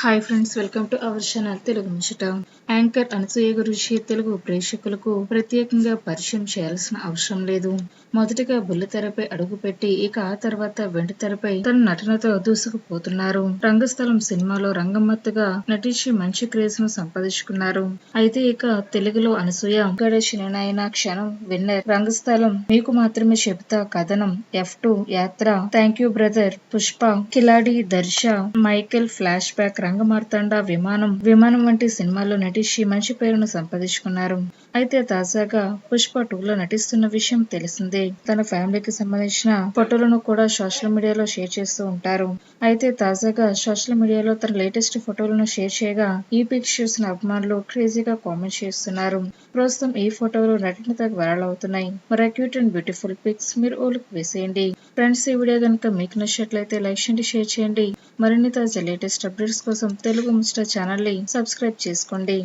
Hi friends welcome to our channel Telugu Muchchata anchor Anasuya గురించి తెలుగు ప్రేక్షకులకు ప్రత్యేకంగా పరిచయం చేయాల్సిన అవసరం లేదు. మొదటిగా బుల్లితెరపై అడుగుపెట్టి ఇక ఆ తర్వాత వెండి తెరపై తన నటనతో దూసుకుపోతున్నారు. రంగస్థలం సినిమాలో రంగమ్మత్తుగా నటించి మంచి క్రేజ్ను సంపాదించుకున్నారు. అయితే ఇక తెలుగులో అనసూయ గడచిన నాయన క్షణం విన్నర్. రంగస్థలం మీకు మాత్రమే చెబుతా కథనం F two Yatra. Thank you brother Pushpa Khiladi దర్శ మైకేల్ ఫ్లాష్ బ్యాక్ రంగమార్తాండ విమానం విమానం వంటి సినిమాల్లో నటించి మంచి పేరును సంపాదించుకున్నారు. అయితే తాజాగా పుష్ప టూ లో నటిస్తున్న విషయం తెలిసిందే. తన ఫ్యామిలీకి సంబంధించిన ఫోటోలను కూడా సోషల్ మీడియాలో షేర్ చేస్తూ ఉంటారు. అయితే తాజాగా సోషల్ మీడియాలో తన లేటెస్ట్ ఫోటోలను షేర్ చేయగా ఈ పిక్స్ చూసిన అభిమానులు క్రేజీగా కామెంట్ చేస్తున్నారు. ప్రస్తుతం ఈ ఫోటోలు నటనతో వైరల్ అవుతున్నాయి. మరి క్యూట్ అండ్ బ్యూటిఫుల్ పిక్స్ మీరు ఓలుకు వేసేయండి. ఫ్రెండ్స్ ఈ వీడియో కనుక మీకు నచ్చినట్లయితే లైక్ చేయండి షేర్ చేయండి. మరిన్ని తాజా లేటెస్ట్ అప్డేట్స్ కోసం తెలుగు ముచ్చట ఛానల్ని సబ్స్క్రైబ్ చేసుకోండి.